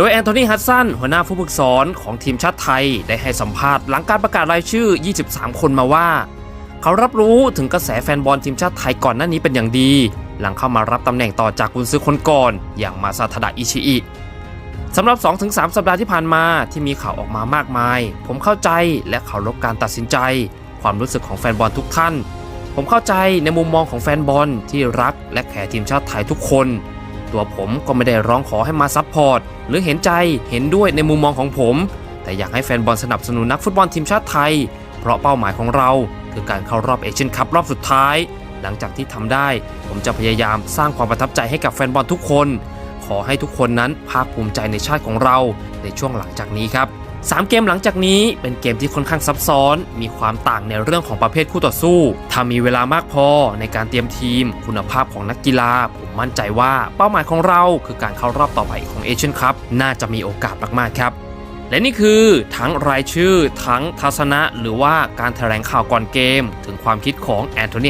โดยแอนโทนีฮัตสันหัวหน้าผู้ฝึกสอนของทีมชาติไทยได้ให้สัมภาษณ์หลังการประกาศรายชื่อ 23 คนมาว่า เขารับรู้ถึงกระแสแฟนบอลทีมชาติไทยก่อนหน้านี้เป็นอย่างดี หลังเข้ามารับตำแหน่งต่อจากกุนซือคนก่อน อย่างมาซาทาดะอิชิอิสำหรับ 2-3 สัปดาห์ที่ผ่านมาที่มีข่าวออกมามากมาย ผมเข้าใจและเคารพการตัดสินใจ ความรู้สึกของแฟนบอลทุกท่าน ผมเข้าใจในมุมมองของแฟนบอลที่รักและแคร์ทีมชาติไทยทุกคน ตัวผมก็ไม่ได้ร้องขอให้มาซัพพอร์ตหรือเห็นใจเห็นด้วยในมุมมองของผม แต่อยากให้แฟนบอลสนับสนุนนักฟุตบอลทีมชาติไทย เพราะเป้าหมายของเราคือการเข้ารอบเอเชียนคัพรอบสุดท้าย หลังจากที่ทำได้ ผมจะพยายามสร้างความประทับใจให้กับแฟนบอลทุกคน ขอให้ทุกคนนั้นภาคภูมิใจในชาติของเราในช่วงหลังจากนี้ครับ3 เกมหลังจากนี้เป็นเกมที่ค่อนข้างซับซ้อน มีความต่างในเรื่องของประเภทคู่ต่อสู้ ถ้ามีเวลามากพอในการเตรียมทีม คุณภาพของนักกีฬา ผมมั่นใจว่าเป้าหมายของเราคือการเข้ารอบต่อไปของเอเชียนคัพน่าจะมีโอกาสมากๆครับ และนี่คือทั้งรายชื่อ ทั้งทัศนะ หรือว่าการแถลงข่าวก่อนเกม ถึงความคิดของแอนโทนี